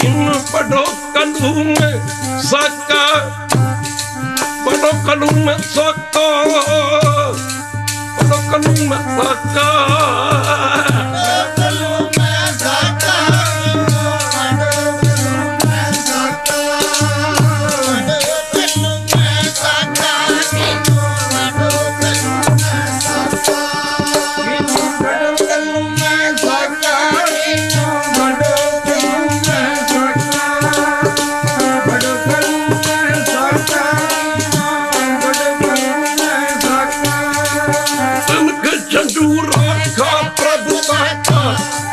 कीन बड़ो कलू में सका बड़ो कलू में सका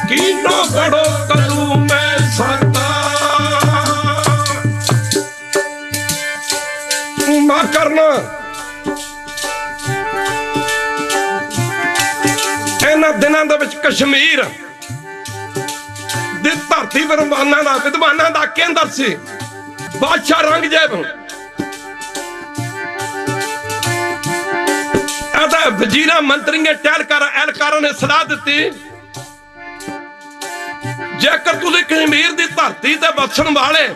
ਕੀਨੋ ਘੜੋ ਕਰਨਾ। ਦੇ ਕਸ਼ਮੀਰ ਦੀ ਧਰਤੀ ਵਿਦਵਾਨਾਂ ਦਾ ਵਿਦਵਾਨਾਂ ਦਾ ਕੇਂਦਰ ਸੀ। ਬਾਦਸ਼ਾਹ ਰੰਗਜੇਬ। ਅਦਾ ਵਜ਼ੀਰਾ ਮੰਤਰੀਆਂ ਟਹਿਲਕਾਰ ਐਲਕਾਰਾਂ ਨੇ ਸਲਾਹ ਦਿੱਤੀ। ਜੇਕਰ ਤੁਸੀਂ ਕਸ਼ਮੀਰ ਦੀ ਧਰਤੀ ਤੇ ਵਸਣ ਵਾਲੇ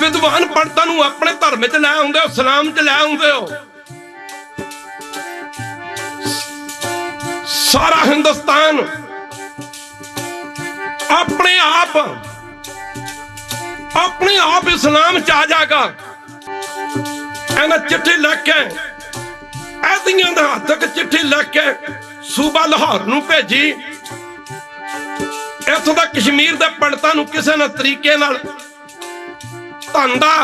ਵਿਦਵਾਨ ਪੰਡਤਾਂ ਨੂੰ ਆਪਣੇ ਧਰਮ ਚ ਲੈ ਆਉਂਦੇ ਹੋ, ਸਲਾਮ ਚ ਲੈ ਆਉਂਦੇ ਹੋ, ਸਾਰਾ ਹਿੰਦੁਸਤਾਨ ਆਪਣੇ ਆਪ ਆਪਣੇ ਆਪ ਇਸਲਾਮ ਚ ਆ ਜਾਗਾ ਇਹਨਾਂ ਚਿੱਠੀ ਲਿਖ ਕੇ ਐਦੀਆਂ ਦੇ ਹੱਥ ਤੱਕ ਚਿੱਠੀ ਲਿਖ ਕੇ ਸੂਬਾ ਲਾਹੌਰ ਨੂੰ ਭੇਜੀ। ਇੱਥੋਂ ਦਾ ਕਸ਼ਮੀਰ ਦੇ ਪੰਡਤਾਂ ਨੂੰ ਕਿਸੇ ਨਾ ਤਰੀਕੇ ਨਾਲ ਧਨ ਦਾ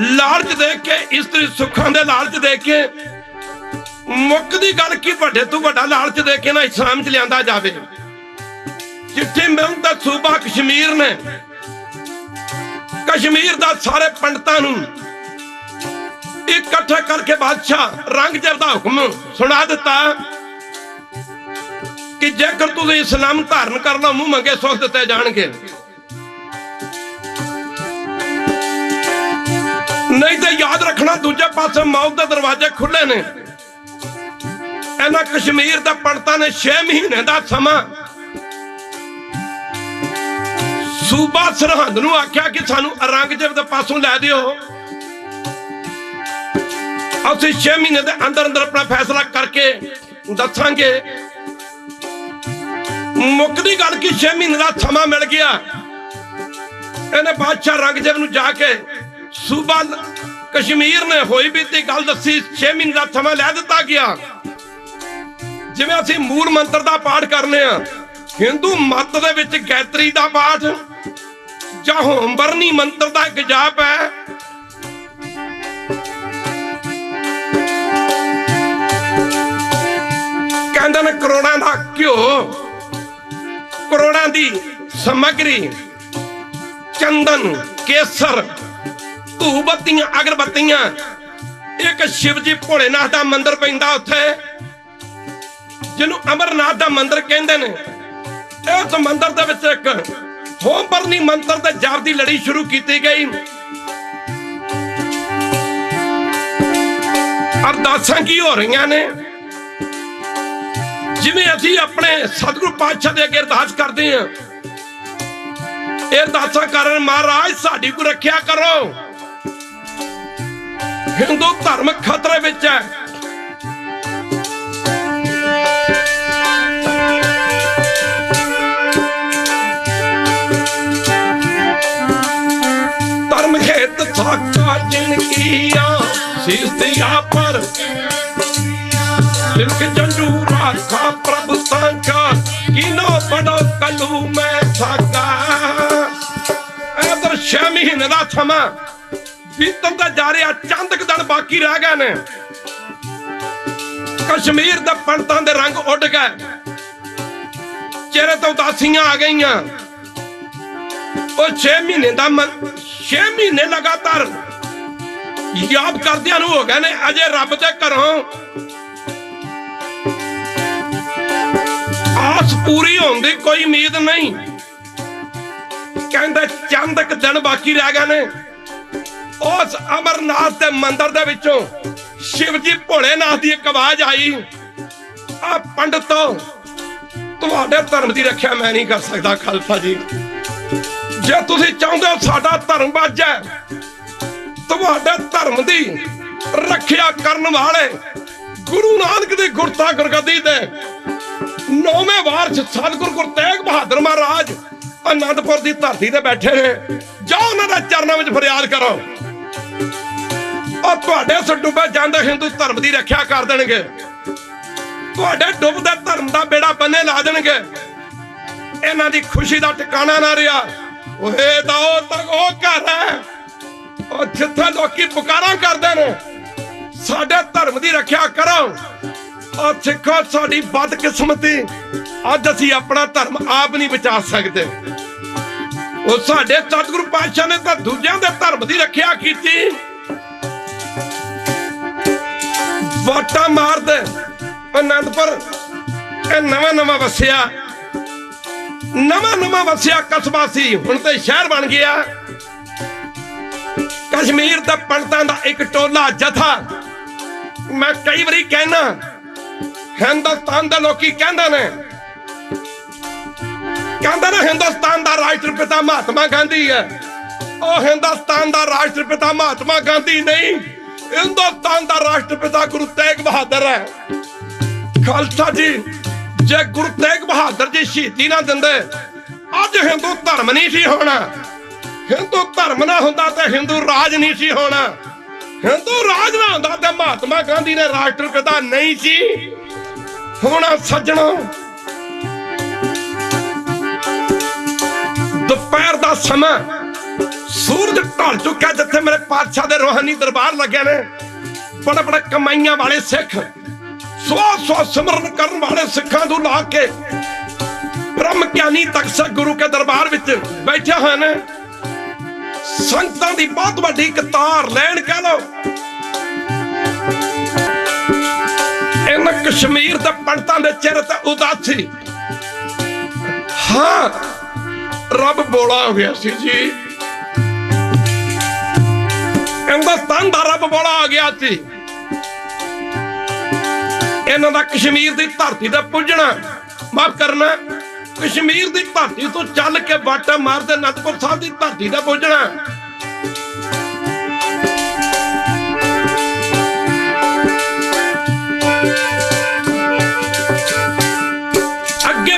ਲਾਲਚ ਦੇ ਕੇ ਇਸਤਰੀ ਸੁੱਖਾਂ ਦੇ ਲਾਲਚ ਦੇ ਕੇ ਮੁੱਕ ਦੀ ਗੱਲ ਕੀ ਵੱਡੇ ਤੋਂ ਵੱਡਾ ਲਾਲਚ ਦੇ ਕੇ ਨਾ ਇਸਲਾਮ ਚ ਲਿਆਂਦਾ ਜਾਵੇ। ਚਿੱਠੀ ਮਿਲਣ ਦਾ ਸੂਬਾ ਕਸ਼ਮੀਰ ਨੇ, ਕਸ਼ਮੀਰ ਦਾ ਸਾਰੇ ਪੰਡਤਾਂ ਨੂੰ ਇਕੱਠੇ ਕਰਕੇ ਬਾਦਸ਼ਾਹ ਰੰਗਜੇਬ ਦਾ ਹੁਕਮ ਸੁਣਾ ਦਿੱਤਾ। ਕਿ ਜੇਕਰ ਤੁਸੀਂ ਇਸਲਾਮ ਧਾਰਨ ਕਰਨਾ ਮੂੰਹ ਮੰਗੇ ਸੁਖ ਦਿੱਤੇ ਜਾਣਗੇ। ਨਹੀਂ ਤੇ ਯਾਦ ਰੱਖਣਾ, ਦੂਜੇ ਪਾਸੇ ਮੌਤ ਦੇ ਦਰਵਾਜ਼ੇ ਖੁੱਲੇ ਨੇ। ਇਹਨਾਂ ਕਸ਼ਮੀਰ ਦੇ ਪੰਡਤਾਂ ਨੇ 6 ਮਹੀਨੇ ਦਾ ਸਮਾਂ। ਸੂਬਾ ਸਰਹੰਦ ਨੂੰ ਆਖਿਆ ਕਿ ਸਾਨੂੰ ਔਰੰਗਜ਼ੇਬ ਦੇ ਪਾਸੋਂ ਲੈ ਦਿਓ। ਅਸੀਂ 6 ਮਹੀਨੇ ਦੇ ਅੰਦਰ ਅੰਦਰ ਆਪਣਾ ਫੈਸਲਾ ਕਰਕੇ ਦੱਸਾਂਗੇ ਮੁੱਕਦੀ ਗੱਲ ਕਿ? 6 ਮਹੀਨੇ ਦਾ ਸਮਾਂ ਮਿਲ ਗਿਆ। ਇਹਨੇ ਬਾਦਸ਼ਾਹ ਰੰਗਜੇਬ ਨੂੰ ਜਾ ਕੇ ਸੂਬਾ ਕਸ਼ਮੀਰ ਨੇ ਹੋਈ ਬੀਤੀ ਗੱਲ ਦੱਸੀ 6 ਮਹੀਨੇ ਦਾ ਸਮਾਂ ਲੈ ਦਿੱਤਾ ਗਿਆ। ਜਿਵੇਂ ਅਸੀਂ ਮੂਲ ਮੰਤਰ ਦਾ ਪਾਠ ਕਰਨੇ ਆ, ਹਿੰਦੂ ਮਤ ਦੇ ਵਿੱਚ ਗਾਇਤਰੀ ਦਾ ਪਾਠ, ਜਾਂ ਹੋਮਵਰਨੀ ਮੰਤਰ ਦਾ ਇੱਕ ਜਾਪ ਹੈ। ਕਹਿੰਦੇ ਨੇ ਕਰੋੜਾਂ ਦਾ ਘਿਓ ਕਰੋੜਾਂ ਦੀ ਸਮੱਗਰੀ, ਚੰਦਨ, ਕੇਸਰ ਧੂਬੱਤੀਆਂ ਅਗਰਬੱਤੀਆਂ, ਇੱਕ ਸ਼ਿਵਜੀ ਭੋਲੇਨਾਥ ਦਾ ਮੰਦਿਰ ਪੈਂਦਾ ਉੱਥੇ, ਜਿਹਨੂੰ ਅਮਰਨਾਥ ਦਾ ਮੰਦਿਰ ਕਹਿੰਦੇ ਨੇ। ਇਸ ਮੰਦਿਰ ਦੇ ਵਿੱਚ ਇੱਕ ਹੋਮ ਮੰਤਰ ਤੇ ਜਾਪ ਦੀ ਲੜੀ ਸ਼ੁਰੂ ਕੀਤੀ ਗਈ। ਅਰਦਾਸਾਂ ਕੀ ਹੋ ਰਹੀਆਂ ਨੇ? ਜਿਵੇਂ ਅਸੀਂ ਆਪਣੇ ਸਤਿਗੁਰੂ ਪਾਤਸ਼ਾਹ ਦੇ ਅੱਗੇ ਅਰਦਾਸ ਕਰਦੇ ਹਾਂ, ਇਹ ਅਰਦਾਸਾਂ ਕਰਨ ਮਹਾਰਾਜ ਸਾਡੀ ਕੋ ਰੱਖਿਆ ਕਰੋ। ਹਿੰਦੂ ਧਰਮ ਖਤਰੇ ਵਿੱਚ ਹੈ। ਧਰਮ ਹੇਤ ਸਾਕਾ ਜਿਨ ਕੀਆ ਸੀਸ ਦਿਆ ਪਰ ਲਿਖ ਜੰਜੂ ਰਾਖਾ ਪ੍ਰਭ ਸੰਕਾ ਕਿਨੋ ਬੜੋ ਕਲੂ ਮੈਂ ਸਾਕਾ ਇਧਰ 6 ਮਹੀਨੇ ਦਾ ਸਮਾਂ ਬੀਤਣ ਦਾ ਜਾ ਰਿਹਾ, ਚੰਦ ਕੁ ਦਿਨ ਬਾਕੀ ਰਹਿ ਗਏ ਨੇ। ਕਸ਼ਮੀਰ ਦੇ ਪੰਡਤਾਂ ਦੇ ਰੰਗ ਉੱਡ ਗਏ। ਚਿਹਰੇ ਤੋਂ ਉਦਾਸੀਆਂ ਆ ਗਈਆਂ। ਉਹ 6 ਮਹੀਨੇ ਦਾ 6 ਮਹੀਨੇ ਲਗਾਤਾਰ ਯਾਦ ਕਰਦਿਆਂ ਨੂੰ ਹੋ ਗਏ ਨੇ, ਅਜੇ ਰੱਬ ਦੇ ਘਰੋਂ ਆਸ ਪੂਰੀ ਹੋਣ ਦੀ ਕੋਈ ਉਮੀਦ ਨਹੀਂ। ਕਹਿੰਦੇ ਚੰਦ ਇੱਕ ਦਿਨ ਬਾਕੀ ਰਹਿ ਗਏ ਨੇ। ਉਸ ਅਮਰਨਾਥ ਦੇ ਮੰਦਿਰ ਦੇ ਵਿੱਚੋਂ ਸ਼ਿਵਜੀ ਭੋਲੇਨਾਥ ਦੀ ਇੱਕ ਆਵਾਜ਼ ਆਈ। ਆ ਪੰਡਤੋ, ਤੁਹਾਡੇ ਧਰਮ ਦੀ ਰੱਖਿਆ ਮੈਂ ਨਹੀਂ ਕਰ ਸਕਦਾ ਖਾਲਸਾ ਜੀ। ਜੇ ਤੁਸੀਂ ਚਾਹੁੰਦੇ ਹੋ ਸਾਡਾ ਧਰਮ ਵੱਜ ਤੁਹਾਡੇ ਧਰਮ ਦੀ ਰੱਖਿਆ ਕਰਨ ਵਾਲੇ ਗੁਰੂ ਨਾਨਕ ਦੀ ਗੁਰਤਾ ਗੁਰਗੱਦੀ ਤੇ ਨੌਵੇਂ ਵਾਰਸ ਸਤਿਗੁਰ ਗੁਰੂ ਤੇਗ ਬਹਾਦਰ ਮਹਾਰਾਜ ਅਨੰਦਪੁਰ ਦੀ ਧਰਤੀ ਤੇ ਬੈਠੇ ਨੇ। ਜਾਓ ਉਹਨਾਂ ਦੇ ਚਰਨਾਂ ਵਿੱਚ ਫਰਿਆਦ ਕਰੋ। ਉਹ ਤੁਹਾਡੇ ਸ ਜਾਂਦੇ ਹਿੰਦੂ ਧਰਮ ਦੀ ਰੱਖਿਆ ਕਰ ਦੇਣਗੇ। ਤੁਹਾਡੇ ਡੁੱਬਦੇ ਧਰਮ ਦਾ ਬੇੜਾ ਬੰਨੇ ਲਾ ਦੇਣਗੇ। ਇਹਨਾਂ ਦੀ ਖੁਸ਼ੀ ਦਾ ਟਿਕਾਣਾ ਨਾ ਰਿਹਾ। ਓਏ ਤਾਂ ਉਹ ਤੱਕ ਉਹ ਘਰ ਹੈ। ਉਹ ਜਿੱਥੇ ਲੋਕੀ ਪੁਕਾਰਾਂ ਕਰਦੇ ਨੇ, ਸਾਡੇ ਧਰਮ ਦੀ ਰੱਖਿਆ ਕਰੋ। ਉਹ ਸਿੱਖੋ, ਸਾਡੀ ਬਦਕਿਸਮਤੀ ਅੱਜ ਅਸੀਂ ਆਪਣਾ ਧਰਮ ਆਪ ਨਹੀਂ ਬਚਾ ਸਕਦੇ। ਉਹ ਸਾਡੇ ਸਤਿਗੁਰੂ ਪਾਤਸ਼ਾਹ ਨੇ ਤਾਂ ਦੂਜਿਆਂ ਦੇ ਧਰਮ ਦੀ ਰੱਖਿਆ ਕੀਤੀ। ਵਾਟਾ ਮਾਰਦੇ, ਅਨੰਦਪੁਰ, ਇਹ ਨਵਾਂ ਨਵਾਂ ਵਸਿਆ। ਨਵਾਂ ਨਵਾਂ ਵਸਿਆ ਕਸਬਾ ਸੀ, ਹੁਣ ਤੇ ਸ਼ਹਿਰ ਬਣ ਗਿਆ। ਕਸ਼ਮੀਰ ਦੇ ਪੰਡਤਾਂ ਦਾ ਇੱਕ ਟੋਲਾ ਜਥਾ। ਮੈਂ ਕਈ ਵਾਰੀ ਕਹਿਣਾ ਹਿੰਦੁਸਤਾਨ ਦੇ ਲੋਕੀ ਕਹਿੰਦੇ ਨੇ। ਕਹਿੰਦੇ ਨੇ ਹਿੰਦੁਸਤਾਨ ਦਾ ਰਾਸ਼ਟਰ ਪਿਤਾ ਮਹਾਤਮਾ ਗਾਂਧੀ ਹੈ। ਉਹ ਹਿੰਦੁਸਤਾਨ ਦਾ ਰਾਸ਼ਟਰ ਪਿਤਾ ਮਹਾਤਮਾ ਗਾਂਧੀ ਨਹੀਂ, ਹਿੰਦੁਸਤਾਨ ਦਾ ਰਾਸ਼ਟਰ ਪਿਤਾ ਗੁਰੂ ਤੇਗ ਬਹਾਦਰ ਹੈ। ਖਾਲਸਾ ਜੀ, ਜੇ ਗੁਰੂ ਤੇਗ ਬਹਾਦਰ ਜੀ ਸ਼ਹੀਦੀ ਨਾ ਦਿੰਦੇ, ਅੱਜ ਹਿੰਦੂ ਧਰਮ ਨਹੀਂ ਸੀ ਹੋਣਾ। ਹਿੰਦੂ ਧਰਮ ਨਾ ਹੁੰਦਾ ਤੇ ਹਿੰਦੂ ਰਾਜ ਨਹੀਂ ਸੀ ਹੋਣਾ। ਹਿੰਦੂ ਰਾਜ ਨਾ ਹੁੰਦਾ ਤੇ ਮਹਾਤਮਾ ਗਾਂਧੀ ਨੇ ਰਾਸ਼ਟਰ ਪਿਤਾ ਨਹੀਂ ਸੀ। ਹੁਣ ਸੱਜਣੋ। ਦੁਪਹਿਰ ਦਾ ਸਮਾਂ ਸੂਰਜ ਢਲ ਚੁੱਕਾ ਜਿੱਥੇ ਮੇਰੇ ਪਾਤਸ਼ਾਹ ਦੇ ਰੋਹਾਨੀ ਦਰਬਾਰ ਲੱਗੇ ਨੇ। ਬੜੇ ਬੜੇ ਕਮਾਈਆਂ ਵਾਲੇ ਸਿੱਖ, ਸੋ ਸੋ ਸਿਮਰਨ ਕਰਨ ਵਾਲੇ ਸਿੱਖਾਂ ਨੂੰ ਲਾ ਕੇ ਬ੍ਰਹਮ ਗਿਆਨੀ ਤਖਤ ਗੁਰੂ ਕੇ ਦਰਬਾਰ ਵਿੱਚ ਬੈਠੇ ਹੋਏ ਨੇ। ਸੰਗਤਾਂ ਦੀ ਬਹੁਤ ਵੱਡੀ ਕਤਾਰ, ਲੈਣ ਕਹ ਲਓ। ਇਹਨਾਂ ਕਸ਼ਮੀਰ ਦੇ ਪੰਡਤਾਂ ਦੇ ਚਿਹਰੇ ਤੇ ਉਦਾਸੀ। ਹਾਂ, ਰੱਬ ਬੋਲਾ ਹੋ ਗਿਆ ਸੀ ਜੀ। ਹਿੰਦੁਸਤਾਨ ਦਾ ਰੱਬ ਬੋਲਾ ਆ ਗਿਆ ਸੀ। ਇਹਨਾਂ ਦਾ ਕਸ਼ਮੀਰ ਦੀ ਧਰਤੀ ਤੇ ਪੁੱਜਣਾ, ਮਾਫ ਕਰਨਾ। ਕਸ਼ਮੀਰ ਦੀ ਧਰਤੀ ਤੋਂ ਚੱਲ ਕੇ ਬਾਟਾ ਮਾਰਦੇ ਅਨੰਦਪੁਰ ਸਾਹਿਬ ਦੀ ਧਰਤੀ ਤੇ ਪੁੱਜਣਾ।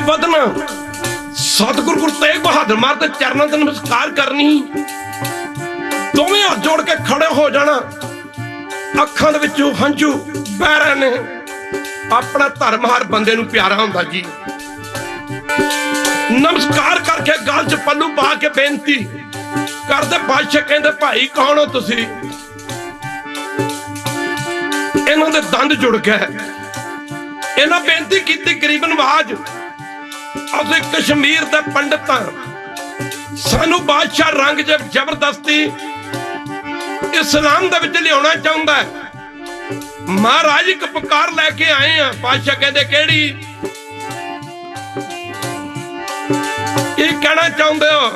ਵਧਣਾ। ਸਤਿਗੁਰ ਗੁਰੂ ਤੇਗ ਬਹਾਦਰ ਮਾਰ ਦੇ ਚਰਨਾਂ ਤੇ ਨਮਸਕਾਰ ਕਰਨੀ। ਦੋਵੇਂ ਹੱਥ ਜੋੜ ਕੇ ਖੜੇ ਹੋ ਜਾਣਾ। ਅੱਖਾਂ ਦੇ ਵਿੱਚੋਂ ਹੰਝੂ ਬਹਿ ਰਹੇ ਨੇ। ਆਪਣਾ ਧਰਮ ਹਰ ਬੰਦੇ ਨੂੰ ਪਿਆਰਾ ਹੁੰਦਾ ਜੀ। ਨਮਸਕਾਰ ਕਰਕੇ ਗੱਲ 'ਚ ਪੱਲੂ ਪਾ ਕੇ ਬੇਨਤੀ ਕਰਦੇ ਬਾਦਸ਼ਾਹ ਕਹਿੰਦੇ, ਭਾਈ, ਕੌਣ ਹੋ ਤੁਸੀਂ? ਇਹਨਾਂ ਦੇ ਦੰਦ ਜੁੜ ਗਏ। ਇਹਨਾਂ ਬੇਨਤੀ ਕੀਤੀ, ਗਰੀਬ ਨਵਾਜ ਅਸੀਂ ਕਸ਼ਮੀਰ ਦੇ ਪੰਡਤਾਂ ਸਾਨੂੰ ਬਾਦਸ਼ਾਹ ਰੰਗ ਜ਼ਬਰਦਸਤੀ ਇਸਲਾਮ ਦੇ ਵਿੱਚ ਲਿਆਉਣਾ ਚਾਹੁੰਦਾ ਹੈ। ਮਹਾਰਾਜ ਇੱਕ ਪੁਕਾਰ ਲੈ ਕੇ ਆਏ ਆ। ਬਾਦਸ਼ਾਹ ਕਹਿੰਦੇ, ਕਿਹੜੀ? ਇਹ ਕਹਿਣਾ ਚਾਹੁੰਦੇ ਹੋ?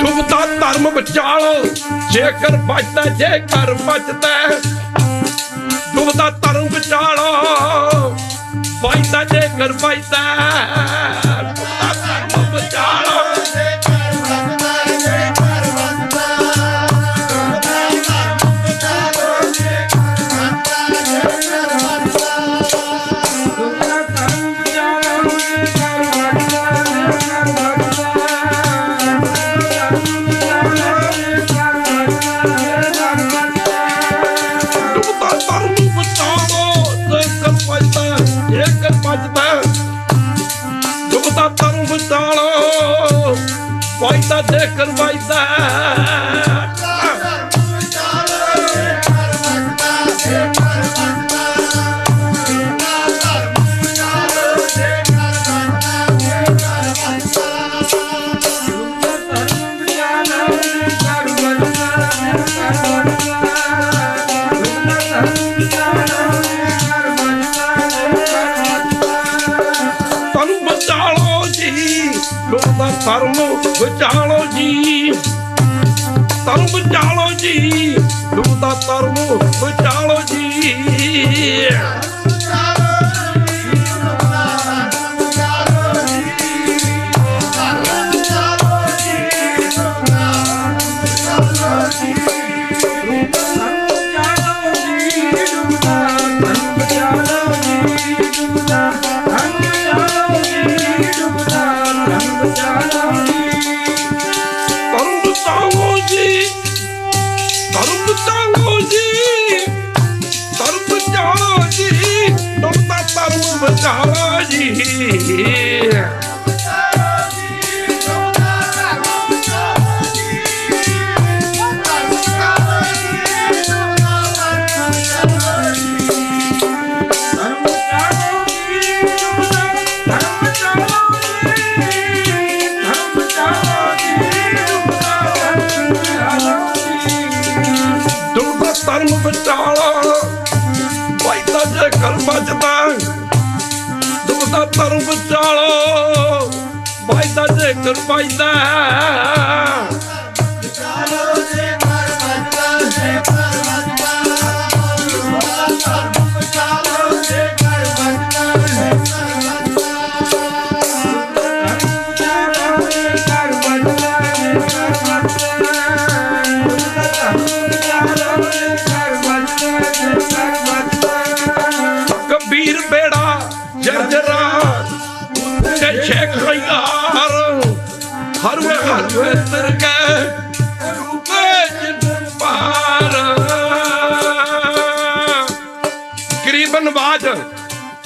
ਡੁੱਬਦਾ ਧਰਮ ਬਚਾਲੋ ਜੇਕਰ ਬਚਦਾ ਜੇਕਰ ਬਚਦਾ ਡੁੱਬਦਾ ਧਰਮ ਬਚਾਓ ਬਚਦਾ ਜੇਕਰ ਬਚਦਾ ਬਚਦਾ ਜੇਕਰ ਬਚਦਾ ਧਰਮ ਧਰਮ ਜੀ ਧਰਮ ਬਚਾਓ ਜੀ ਡੁੱਬਦਾ ਧਰਮ ਬਚਾਓ ਜੀ। ਬਚਦਾ ਦੁੱਖ ਦਾ ਧਰਮ ਬਚਾਓ ਭਾਈ ਤਾਂ ਜੇ ਕਰ ਬੇੜਾ ਜਰਜਰਾ ਤੇ ਸ਼ੇਖ ਯਾਰ ਹਰ ਵੇ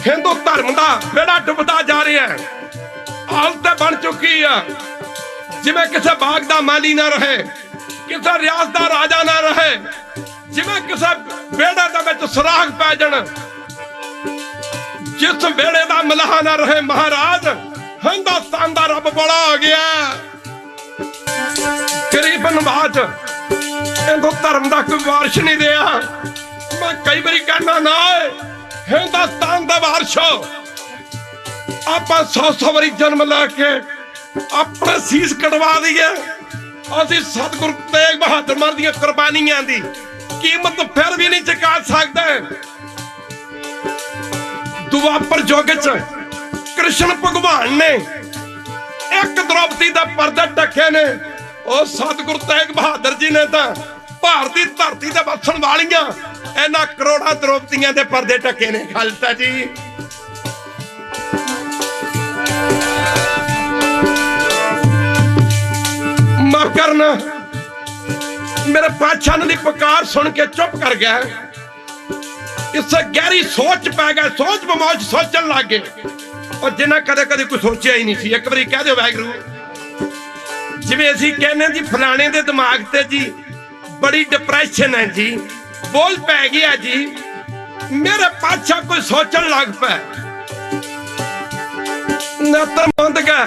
ਹਿੰਦੂ ਧਰਮ ਦਾ ਬੇੜਾ ਡੁੱਬਦਾ ਜਾ ਰਿਹਾ ਹੈ। ਹਾਲਤ ਬਣ ਚੁੱਕੀ ਆ। ਜਿਵੇਂ ਕਿਸੇ ਬਾਗ ਦਾ ਮਾਲੀ ਨਾ ਰਹੇ, ਕਿਸੇ ਰਿਆਸਤ ਦਾ ਰਾਜਾ ਨਾ ਰਹੇ, ਜਿਵੇਂ ਕਿਸੇ ਬੇੜੇ ਦੇ ਵਿੱਚ ਸੁਰਾਖ ਪੈ ਜਾਣ ਜਿਸ ਵੇਲੇ ਦਾ ਮਲਾਹ ਨਾ ਰਹੇ ਮਹਾਰਾਜ, ਹਿੰਦੁਸਤਾਨ ਦਾ ਰੱਬ ਬੜਾ ਆ ਗਿਆ। ਗਰੀਬ ਨਵਾਜ ਇਹਨੂੰ ਧਰਮ ਦਾ ਕੋਈ ਵਾਰਸ਼ ਨਹੀਂ ਰਿਹਾ ਮੈਂ ਕਈ ਵਾਰੀ ਕਹਿਣਾ ਨਾ ਹਿੰਦੁਸਤਾਨ ਦਾ ਵਾਰਸ਼। ਆਪਾਂ ਸੌ ਸੌ ਵਾਰੀ ਜਨਮ ਲੈ ਕੇ ਆਪਣੇ ਸੀਸ ਕਟਵਾ ਦਈਏ। ਅਸੀਂ ਸਤਿਗੁਰੂ ਤੇਗ ਬਹਾਦਰ ਮਾਰ ਦੀਆਂ ਕੁਰਬਾਨੀਆਂ ਦੀ ਕੀਮਤ ਫਿਰ ਵੀ ਨਹੀਂ ਚੁਕਾ ਸਕਦੇ। ਦੁਆਪਰ ਯੁੱਗ ਚ ਕ੍ਰਿਸ਼ਨ ਭਗਵਾਨ ਨੇ ਇੱਕ ਦ੍ਰੋਪਦੀ ਦਾ ਪਰਦਾ ਟੱਕੇ ਨੇ। ਉਹ ਸਤਿਗੁਰੂ ਤੇਗ ਬਹਾਦਰ ਜੀ ਨੇ ਤਾਂ ਭਾਰਤੀ ਧਰਤੀ ਤੇ ਵਸਣ ਵਾਲੀਆਂ ਇਹਨਾਂ ਕਰੋੜਾਂ ਦ੍ਰੋਪਦੀਆਂ ਦੇ ਪਰਦੇ ਟੱਕੇ ਨੇ। ਖਾਲਸਾ ਜੀ। ਮਕਰਨ ਮੇਰੇ ਪਾਛਾਨ ਦੀ ਪੁਕਾਰ ਸੁਣ ਕੇ ਚੁੱਪ ਕਰ ਗਿਆ। ਕਿਸੇ ਗਹਿਰੀ ਸੋਚ ਪੈ ਗਿਆ ਸੋਚ ਬਮੌਜ ਸੋਚਣ ਲੱਗ ਗਏ। ਉਹ ਜਿੰਨਾ ਕਦੇ ਕਦੇ ਕੋਈ ਸੋਚਿਆ ਹੀ ਨਹੀਂ ਸੀ। ਇੱਕ ਵਾਰੀ ਕਹਿ ਦਿਓ ਵਾਹਿਗੁਰੂ। ਜਿਵੇਂ ਅਸੀਂ ਕਹਿੰਦੇ ਜੀ, ਫਲਾਣੇ ਦੇ ਦਿਮਾਗ ਤੇ ਜੀ ਬੜੀ ਡਿਪਰੈਸ਼ਨ ਹੈ ਜੀ ਬੋਲ ਪੈ ਗਿਆ ਜੀ, ਮੇਰੇ ਪਾਛਾ ਕੋਈ ਸੋਚਣ ਲੱਗ ਪਿਆ। ਨਾ ਤਾਂ ਮੰਦ ਗਿਆ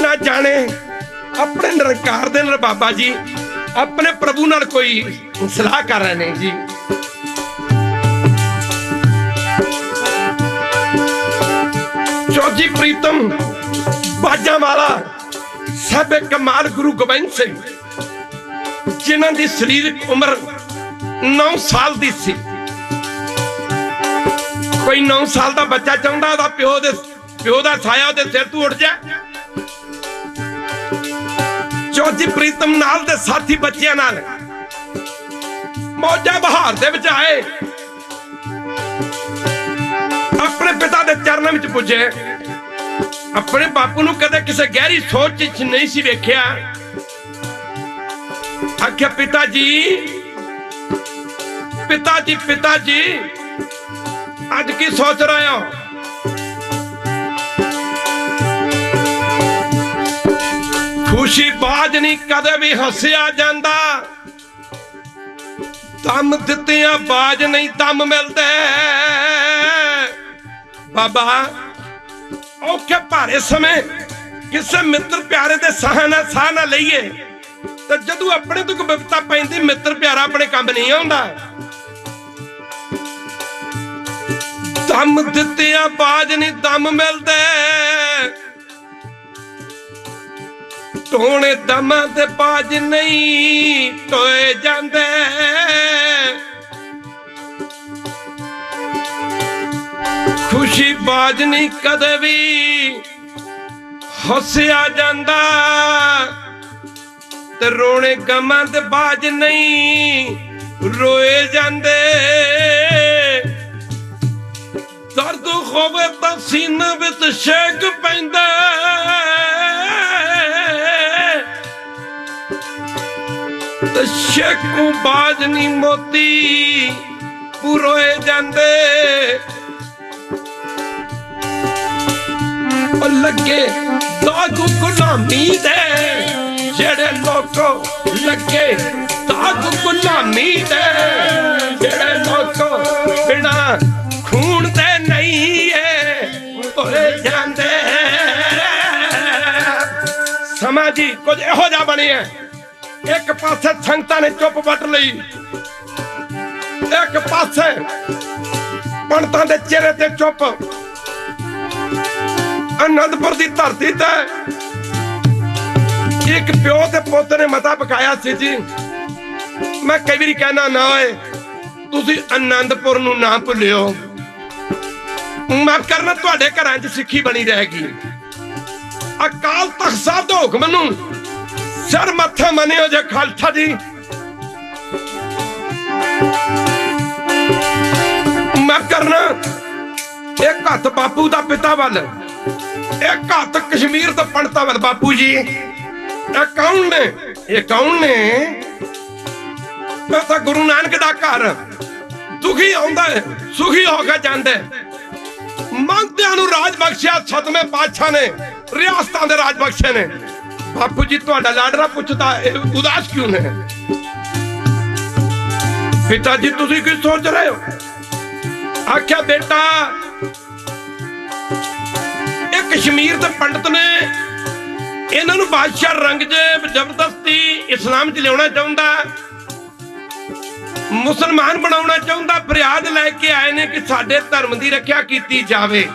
ਨਾ ਜਾਣੇ। ਆਪਣੇ ਨਿਰੰਕਾਰ ਦੇ ਨਾਲ ਬਾਬਾ ਜੀ, ਆਪਣੇ ਪ੍ਰਭੂ ਨਾਲ ਕੋਈ ਸਲਾਹ ਕਰ ਰਹੇ ਨੇ ਜੀ। ਚੌਜੀ ਪ੍ਰੀਤਮ ਬਾਜਾਂ ਵਾਲਾ ਸਭੇ ਕਮਾਲ ਗੁਰੂ ਗੋਬਿੰਦ ਸਿੰਘ, ਜਿਨ੍ਹਾਂ ਦੀ ਸਰੀਰਕ ਉਮਰ 9 ਸਾਲ ਦੀ ਸੀ। ਕੋਈ 9 ਸਾਲ ਦਾ ਬੱਚਾ ਚਾਹੁੰਦਾ, ਉਹਦਾ ਪਿਓ ਦੇ, ਪਿਓ ਦਾ ਛਾਇਆ ਉਹਦੇ ਸਿਰ ਤੋਂ ਉੱਠ ਜਾ। ਚੌਜੀ ਪ੍ਰੀਤਮ ਨਾਲ ਦੇ ਸਾਥੀ ਬੱਚਿਆਂ ਨਾਲ ਮੌਜਾਂ ਬਹਾਰ ਦੇ ਵਿੱਚ ਆਏ। ਪਿਤਾ ਦੇ ਚਰਨਾਂ ਵਿੱਚ ਪੁੱਜੇ। ਆਪਣੇ ਬਾਪੂ ਨੂੰ ਕਦੇ ਕਿਸੇ ਗਹਿਰੀ ਸੋਚ ਵਿੱਚ ਨਹੀਂ ਸੀ ਵੇਖਿਆ। ਆਖਿਆ ਪਿਤਾ ਜੀ ਪਿਤਾ ਜੀ ਪਿਤਾ ਜੀ ਅੱਜ ਕੀ ਸੋਚ ਰਹੇ ਹੋ? ਖੁਸ਼ੀ ਬਾਜ ਨਹੀਂ ਕਦੇ ਵੀ ਹੱਸਿਆ ਜਾਂਦਾ। ਦਮ ਦਿੱਤਿਆਂ ਬਾਜ ਨਹੀਂ ਦਮ ਮਿਲਦਾ। ਬਾਬਾ ਔਖੇ ਭਾਰੇ ਸਮੇਂ ਕਿਸੇ ਮਿੱਤਰ ਪਿਆਰੇ ਦੇ ਸਾਹ ਨਾਲ, ਸਾਹ ਨਾ ਲਈਏ, ਤੇ ਜਦੋਂ ਆਪਣੇ ਤੋਂ ਕੋਈ ਵਿਪਤਾ ਪੈਂਦੀ, ਮਿੱਤਰ ਪਿਆਰਾ ਆਪਣੇ ਕੰਮ ਨਹੀਂ ਆਉਂਦਾ। ਦਮ ਦਿੱਤਿਆਂ ਬਾਜ ਨਹੀਂ ਦਮ ਮਿਲਦਾ। ਟੋਣੇ ਦਮਾਂ ਤੇ ਬਾਜ ਨਹੀਂ ਟੋਏ ਜਾਂਦੇ। ਖੁਸ਼ੀ ਬਾਜ ਨਹੀਂ ਕਦੇ ਵੀ ਹੱਸਿਆ ਜਾਂਦਾ। ਤੇ ਰੋਣੇ ਗਮਾਂ ਤੇ ਬਾਜ ਨਹੀਂ ਰੋਏ ਜਾਂਦੇ। ਦਰਦ ਹੋਵੇ ਤਾਂ ਸੀਨੇ ਵਿੱਚ ਛੇਕ ਪੈਂਦਾ। ਤੇ ਛੇਕੂ ਬਾਜ ਨਹੀਂ ਮੋਤੀ ਪੁਰੋਏ ਜਾਂਦੇ। ਉਹ ਲੱਗੇ, ਦਾਗ ਗੁਲਾਮੀ ਦੇ। ਜਿਹੜੇ ਲੋਕੋ ਲੱਗੇ, ਦਾਗ ਗੁਲਾਮੀ ਦੇ। ਜਿਹੜੇ ਲੋਕੋ ਬਿਨਾ ਖੂਨ ਦੇ ਨਹੀਂ ਏ, ਭੁੱਲ ਜਾਂਦੇ ਸਮਾਂ ਜੀ, ਕੁਝ ਇਹੋ ਜਿਹਾ ਬਣਿਆ। ਇੱਕ ਪਾਸੇ ਸੰਗਤਾਂ ਨੇ ਚੁੱਪ ਵੱਟ ਲਈ। ਇੱਕ ਪਾਸੇ ਪੰਡਤਾਂ ਦੇ ਚਿਹਰੇ ਤੇ ਚੁੱਪ। ਅਨੰਦਪੁਰ ਦੀ ਧਰਤੀ ਤੇ ਇੱਕ ਪਿਓ ਤੇ ਪੁੱਤ ਨੇ ਮਤਾ ਪਕਾਇਆ ਸੀ ਜੀ। ਮੈਂ ਕਈ ਵਾਰੀ ਕਹਿਣਾ ਨਾ ਓਏ, ਤੁਸੀਂ ਅਨੰਦਪੁਰ ਨੂੰ ਨਾ ਭੁੱਲਿਓ। ਮੈਂ ਕਰਨਾ ਤੁਹਾਡੇ ਘਰਾਂ 'ਚ ਸਿੱਖੀ ਬਣੀ ਰਹੇਗੀ। ਅਕਾਲ ਤਖਤ ਸਾਹਿਬ ਦਾ ਹੁਕਮ ਨੂੰ ਸਰ ਮੱਥੇ ਮੰਨਿਓ ਜੇ ਖਾਲਸਾ ਜੀ। ਮੈਂ ਕਰਨਾ ਇੱਕ ਹੱਥ ਬਾਪੂ ਦਾ ਪਿਤਾ ਵੱਲ ਇੱਕ ਹੱਥ ਕਸ਼ਮੀਰ ਤੋਂ ਪੰਡਤਾਂ ਵੱਲ ਬਾਪੂ ਜੀ। ਇਹ ਕੌਣ ਨੇ? ਇਹ ਕੌਣ ਨੇ? ਤਾਂ ਗੁਰੂ ਨਾਨਕ ਦਾ ਘਰ। ਦੁਖੀ ਆਉਂਦਾ ਸੁਖੀ ਹੋ ਕੇ ਜਾਂਦਾ ਹੈ। ਨੂੰ ਰਾਜ ਬਖਸ਼ਿਆ ਸਤਵੇਂ ਪਾਤਸ਼ਾਹ ਨੇ, ਰਿਆਸਤਾਂ ਦੇ ਰਾਜ ਬਖਸ਼ੇ ਨੇ। ਬਾਪੂ ਜੀ, ਤੁਹਾਡਾ ਲਾਡਰਾ ਪੁੱਛਦਾ, ਇਹ ਉਦਾਸ ਕਿਉਂ ਨੇ? ਪਿਤਾ ਜੀ, ਤੁਸੀਂ ਕੀ ਸੋਚ ਰਹੇ ਹੋ? ਆਖਿਆ, ਬੇਟਾ ਕਸ਼ਮੀਰ ਦੇ ਪੰਡਤ ਨੇ ਇਹਨਾਂ ਨੂੰ ਬਾਦਸ਼ਾਹ ਰੰਗਜੇਬ ਜ਼ਬਰਦਸਤੀ ਇਸਲਾਮ 'ਚ ਲਿਆਉਣਾ ਚਾਹੁੰਦਾ, ਮੁਸਲਮਾਨ ਬਣਾਉਣਾ ਚਾਹੁੰਦਾ, ਫਰਿਆਦ ਲੈ ਕੇ ਆਏ ਨੇ ਕਿ ਸਾਡੇ ਧਰਮ ਦੀ ਰੱਖਿਆ ਕੀਤੀ ਜਾਵੇ।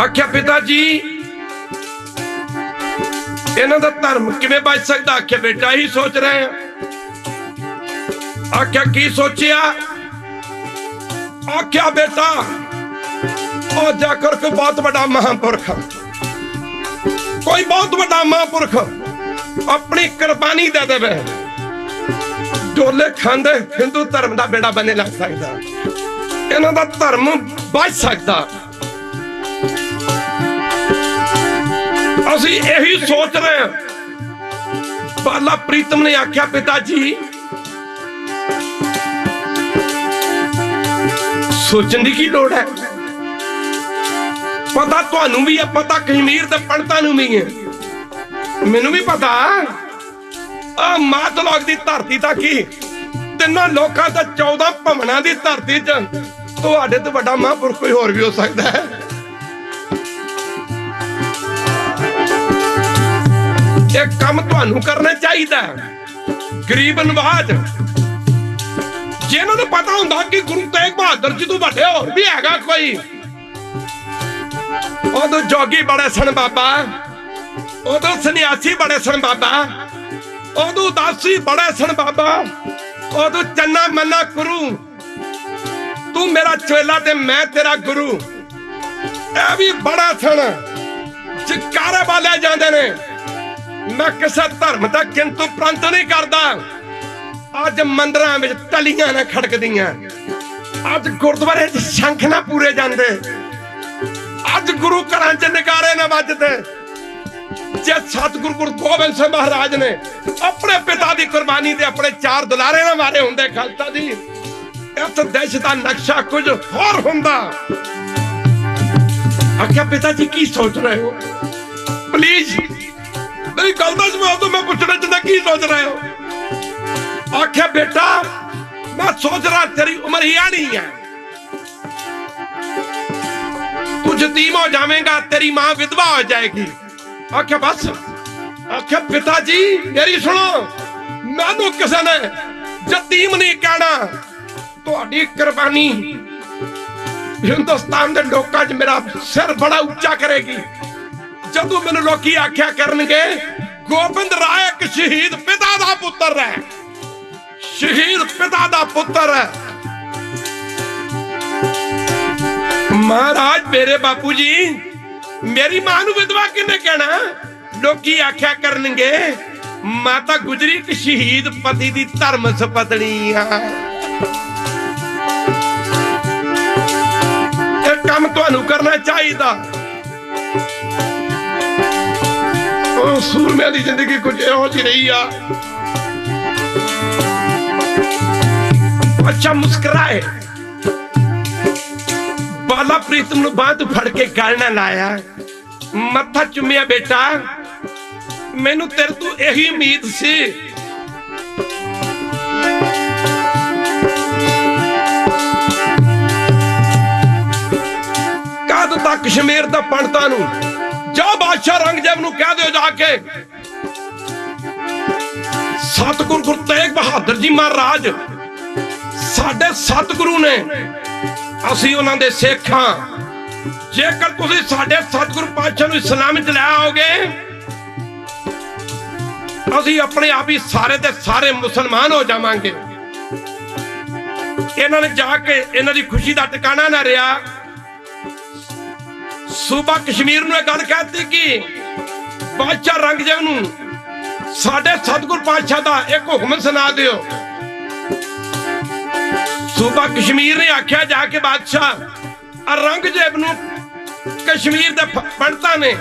ਆਖਿਆ, ਪਿਤਾ ਜੀ, ਇਹਨਾਂ ਦਾ ਧਰਮ ਕਿਵੇਂ ਬਚ ਸਕਦਾ? ਆਖਿਆ, ਬੇਟਾ ਹੀ ਸੋਚ ਰਹੇ ਆ ਆਖਿਆ, ਕੀ ਸੋਚਿਆ? ਆਖਿਆ, ਬੇਟਾ ਉਹ ਜਾ ਕੋਈ ਬਹੁਤ ਵੱਡਾ ਮਹਾਂਪੁਰਖ। ਕੋਈ ਬਹੁਤ ਵੱਡਾ ਮਹਾਂਪੁਰਖ ਆਪਣੀ ਕੁਰਬਾਨੀ ਦੇ ਦੇਵੇ। ਡੋਲੇ ਖਾਂਦੇ ਹਿੰਦੂ ਧਰਮ ਦਾ ਬੇੜਾ ਬਣੇ ਲੱਗ ਸਕਦਾ। ਇਹਨਾਂ ਦਾ ਧਰਮ ਬਚ ਸਕਦਾ। ਅਸੀਂ ਇਹੀ ਸੋਚ ਰਹੇ ਹਾਂ। ਬਾਲਾ ਪ੍ਰੀਤਮ ਨੇ ਆਖਿਆ ਪਿਤਾ ਜੀ ਸੋਚਣ ਦੀ ਕੀ ਲੋੜ ਹੈ? ਪਤਾ ਤੁਹਾਨੂੰ ਵੀ ਹੈ, ਪਤਾ ਕਸ਼ਮੀਰ ਦੇ ਪੰਡਤਾਂ ਨੂੰ ਵੀ ਹੈ। ਮੈਨੂੰ ਵੀ ਪਤਾ। ਆ ਮਾਤ ਦੀ ਧਰਤੀ ਤਾਂ ਕੀ? ਤਿੰਨਾਂ ਲੋਕਾਂ ਦਾ 14 ਭਵਨਾਂ ਦੀ ਧਰਤੀ 'ਚ। ਤੁਹਾਡੇ ਤੋਂ ਵੱਡਾ ਮਹਾਂਪੁਰਖ ਕੋਈ ਹੋਰ ਵੀ ਹੋ ਸਕਦਾ ਹੈ। ਇਹ ਕੰਮ ਤੁਹਾਨੂੰ ਕਰਨਾ ਚਾਹੀਦਾ ਹੈ। ਗਰੀਬ ਨਵਾਜ। ਜਿਹਨਾਂ ਨੂੰ ਪਤਾ ਹੁੰਦਾ ਕਿ ਗੁਰੂ ਤੇਗ ਬਹਾਦਰ ਜੀ ਤੋਂ ਵੱਡੇ ਹੋਰ ਵੀ ਹੈਗਾ ਕੋਈ। ਉਦੋਂ ਜੋਗੀ ਬੜੇ ਸਨ ਬਾਬਾ। ਉਦੋਂ ਸੰਨਿਆਸੀ ਬੜੇ ਸਨ ਬਾਬਾ। ਉਦੋਂ ਦਾਸੀ ਬੜੇ ਸਨ ਬਾਬਾ। ਉਦੋਂ ਚੰਨਾ ਮੰਨਾ ਗੁਰੂ, ਤੂੰ ਮੇਰਾ ਚੇਲਾ ਤੇ ਮੈਂ ਤੇਰਾ ਗੁਰੂ। ਇਹ ਵੀ ਬੜਾ ਸਨ। ਜਕਾਰੇ ਵਾਲੇ ਜਾਂਦੇ ਨੇ। ਮੈਂ ਕਿਸੇ ਧਰਮ ਦਾ ਕਿੰਤੂ ਪ੍ਰੰਤ ਨਹੀਂ ਕਰਦਾ। ਅੱਜ ਮੰਦਰਾਂ ਵਿੱਚ ਟਲੀਆਂ ਨਾ ਖੜਕਦੀਆਂ। ਅੱਜ ਗੁਰਦੁਆਰੇ 'ਚ ਸ਼ੰਖ ਨਾ ਪੂਰੇ ਜਾਂਦੇ। ਅੱਜ ਗੁਰੂ ਘਰਾਂ 'ਚ ਨਗਾਰੇ ਨਾ ਵੱਜਦੇ। ਜੇ ਸਤਿਗੁਰੂ ਗੁਰੂ ਗੋਬਿੰਦ ਸਿੰਘ ਮਹਾਰਾਜ ਨੇ ਆਪਣੇ ਪਿਤਾ ਦੀ ਕੁਰਬਾਨੀ ਤੇ ਆਪਣੇ ਚਾਰ ਦੁਲਾਰੇ ਨਾ ਮਾਰੇ ਹੁੰਦੇ ਖਾਲਸਾ ਜੀ ਇਸ ਦੇਸ਼ ਦਾ ਨਕਸ਼ਾ ਕੁਝ ਹੋਰ ਹੁੰਦਾ। ਆਖਿਆ, ਪਿਤਾ ਜੀ, ਕੀ ਸੋਚ ਰਹੇ ਹੋ? ਪਲੀਜ਼, ਮੇਰੀ ਗੱਲ ਦਾ ਜਵਾਬ ਦਿਓ, ਮੈਂ ਪੁੱਛਣਾ ਚਾਹੁੰਦਾ, ਕੀ ਸੋਚ ਰਹੇ ਹੋ? ਆਖਿਆ, ਬੇਟਾ, ਮੈਂ ਸੋਚ ਰਿਹਾ ਤੇਰੀ ਉਮਰ ਹੀ ਆਣੀ ਹੈ। ਤੂੰ ਯਤੀਮ ਹੋ ਜਾਵੇਂਗਾ, ਤੇਰੀ ਮਾਂ ਵਿਧਵਾ ਹੋ ਜਾਏਗੀ। ਆਖਿਆ, ਬਸ। ਆਖਿਆ, ਪਿਤਾ ਜੀ, ਮੇਰੀ ਮੈਨੂੰ ਕਿਸੇ ਨੇ ਯਤੀਮ ਨਹੀਂ ਕਹਿਣਾ। ਤੁਹਾਡੀ ਕੁਰਬਾਨੀ ਹਿੰਦੁਸਤਾਨ ਦੇ ਲੋਕਾਂ 'ਚ ਮੇਰਾ ਸਿਰ ਬੜਾ ਉੱਚਾ ਕਰੇਗੀ। ਜਦੋਂ ਮੈਨੂੰ ਲੋਕੀ ਆਖਿਆ ਕਰਨਗੇ, ਗੋਬਿੰਦ ਰਾਏ ਇੱਕ ਸ਼ਹੀਦ ਪਿਤਾ ਦਾ ਪੁੱਤਰ ਹੈ। ਸ਼ਹੀਦ ਪਿਤਾ ਦਾ ਪੁੱਤਰ ਹੈ। ਮਹਾਰਾਜ, ਮੇਰੇ ਬਾਪੂ ਜੀ, ਮੇਰੀ ਮਾਂ ਨੂੰ ਵਿਧਵਾ ਕਿੰਨੇ ਕਹਿਣਾ? ਲੋਕੀ ਆਖਿਆ ਕਰਨਗੇ, ਮਾਤਾ ਗੁਜਰੀ ਇੱਕ ਸ਼ਹੀਦ ਪਤੀ ਦੀ ਧਰਮ ਸਪਤਣੀ ਆ। ਇਹ ਕੰਮ ਤੁਹਾਨੂੰ ਕਰਨਾ ਚਾਹੀਦਾ। ਉਹ ਸੂਰਮਿਆਂ ਦੀ ਜ਼ਿੰਦਗੀ ਕੁਝ ਇਹੋ ਜਿਹੀ ਰਹੀ ਆ। ਅੱਛਾ, ਮੁਸਕਰਾਏ। ਲਾਲਾ ਪ੍ਰੀਤਮ ਨੂੰ ਬਾਹ ਤੋਂ ਫੜ ਕੇ ਗੱਲ ਨਾ ਲਾਇਆ। ਮੱਥਾ ਚੁੰਮਿਆ ਬੇਟਾ। ਮੈਨੂੰ ਤੇਰੇ ਤੋਂ ਇਹੀ ਉਮੀਦ ਸੀ। ਕਦ ਤੱਕ ਕਸ਼ਮੀਰ ਦਾ ਪੰਡਤਾਂ ਨੂੰ ਜਾ ਬਾਦਸ਼ਾਹ ਰੰਗਜੈਬ ਨੂੰ ਕਹਿ ਦਿਓ ਜਾ ਕੇ। ਸਤਿਗੁਰ ਗੁਰੂ ਤੇਗ ਬਹਾਦਰ ਜੀ ਮਹਾਰਾਜ, ਸਾਡੇ ਸਤਿਗੁਰੂ ਨੇ ਅਸੀਂ ਉਹਨਾਂ ਦੇ ਸਿੱਖ ਹਾਂ। ਜੇਕਰ ਤੁਸੀਂ ਸਾਡੇ ਸਤਿਗੁਰੂ ਪਾਤਸ਼ਾਹ ਨੂੰ ਇਸਲਾਮ ਚ ਲੈ ਆਓਗੇ, ਅਸੀਂ ਆਪਣੇ ਆਪ ਹੀ ਸਾਰੇ ਦੇ ਸਾਰੇ ਮੁਸਲਮਾਨ ਹੋ ਜਾਵਾਂਗੇ। ਇਹਨਾਂ ਨੇ ਜਾ ਕੇ ਇਹਨਾਂ ਦੀ ਖੁਸ਼ੀ ਦਾ ਟਿਕਾਣਾ ਨਾ ਰਿਹਾ। ਸੂਬਾ ਕਸ਼ਮੀਰ ਨੂੰ ਇਹ ਗੱਲ ਕਹਿਤੀ ਕਿ ਬਾਦਸ਼ਾਹ ਰੰਗਜੇਬ ਨੂੰ ਸਾਡੇ ਸਤਿਗੁਰ ਪਾਤਸ਼ਾਹ ਦਾ ਇੱਕ ਹੁਕਮ ਸੁਣਾ ਦਿਓ। ਸੂਬਾ ਕਸ਼ਮੀਰ ਨੇ ਆਖਿਆ ਜਾ ਕੇ ਬਾਦਸ਼ਾਹ ਔਰੰਗਜ਼ੇਬ ਨੂੰ ਕਸ਼ਮੀਰ ਦੇ ਪੰਡਤਾਂ ਨੇ।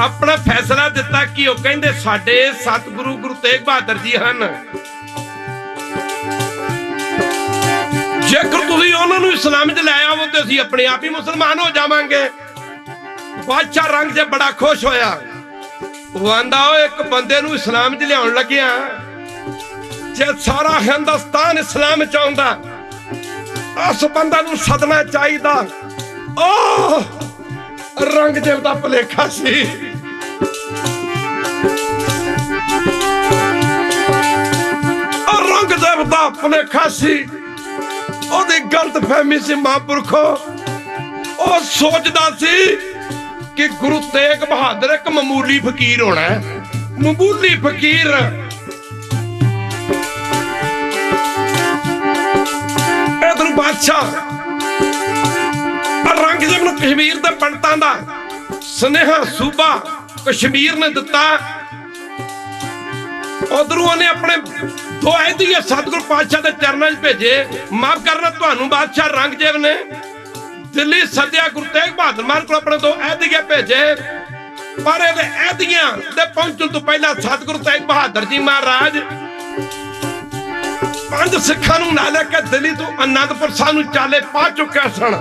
ਆਪਣਾ ਫੈਸਲਾ ਦਿੱਤਾ ਕਿ ਉਹ ਕਹਿੰਦੇ ਸਾਡੇ ਸਤਿਗੁਰੂ ਗੁਰੂ ਤੇਗ ਬਹਾਦਰ ਜੀ ਹਨ। ਜੇਕਰ ਤੁਸੀਂ ਉਹਨਾਂ ਨੂੰ ਇਸਲਾਮ 'ਚ ਲੈ ਆਵੋ ਤੇ ਅਸੀਂ ਆਪਣੇ ਆਪ ਹੀ ਮੁਸਲਮਾਨ ਹੋ ਜਾਵਾਂਗੇ। ਬਾਦਸ਼ਾਹ ਰੰਗ ਜੇ ਬੜਾ ਖੁਸ਼ ਹੋਇਆ। ਉਹ ਆਂਦਾ ਉਹ ਇੱਕ ਬੰਦੇ ਨੂੰ ਇਸਲਾਮ 'ਚ ਲਿਆਉਣ ਲੱਗਿਆ। ਜੇ ਸਾਰਾ ਹਿੰਦੁਸਤਾਨ ਇਸਲਾਮ 'ਚ ਆਉਂਦਾ ਉਸ ਬੰਦਾ ਨੂੰ ਸਦਨਾ ਚਾਹੀਦਾ। ਉਹ ਰੰਗ ਦਾ ਭਲੇਖਾ ਸੀ। ਉਹ ਰੰਗ ਦਾ ਭਲੇਖਾ ਸੀ। ਉਹਦੀ ਗਲਤ ਫਹਿਮੀ ਸੀ ਮਹਾਂਪੁਰਖੋ। ਉਹ ਸੋਚਦਾ ਸੀ ਕਿ ਗੁਰੂ ਤੇਗ ਬਹਾਦਰ ਇੱਕ ਮਾਮੂਲੀ ਫਕੀਰ ਹੋਣਾ ਹੈ। ਮਾਮੂਲੀ ਫਕੀਰ ਬਾਦਸ਼ਾਹ। ਔਰੰਗਜ਼ੇਬ ਨੂੰ ਕਸ਼ਮੀਰ ਦੇ ਪੰਡਤਾਂ ਦਾ ਸੁਨੇਹਾ, ਸੂਬਾ ਕਸ਼ਮੀਰ ਨੇ ਦਿੱਤਾ। ਉਧਰੋਂ ਉਹਨੇ ਆਪਣੇ ਦੋ ਐਦੀਏ ਸਤਿਗੁਰ ਪਾਤਸ਼ਾਹ ਦੇ ਚਰਨਾਂ 'ਚ ਭੇਜੇ। ਮਾਫ ਕਰਨਾ ਤੁਹਾਨੂੰ ਬਾਦਸ਼ਾਹ ਰੰਗਜੇਬ ਨੇ। ਦਿੱਲੀ ਸੱਦਿਆ, ਗੁਰੂ ਤੇਗ ਬਹਾਦਰ ਮਾਨ ਕੋਲ ਆਪਣੇ ਦੋ ਐਦੀਏ ਭੇਜੇ। ਪਰ ਇਹਦੇ ਐਦੀਆਂ ਦੇ ਪਹੁੰਚਣ ਤੋਂ ਪਹਿਲਾਂ ਸਤਿਗੁਰੂ ਤੇਗ ਬਹਾਦਰ ਜੀ ਮਹਾਰਾਜ ਪੰਜ ਸਿੱਖਾਂ ਨੂੰ ਨਾਲ ਲੈ ਕੇ ਦਿੱਲੀ ਤੋਂ ਅਨੰਦਪੁਰ ਸਾਹਿਬ ਨੂੰ ਚਾਲੇ ਪਾ ਚੁੱਕਿਆ ਸਨ।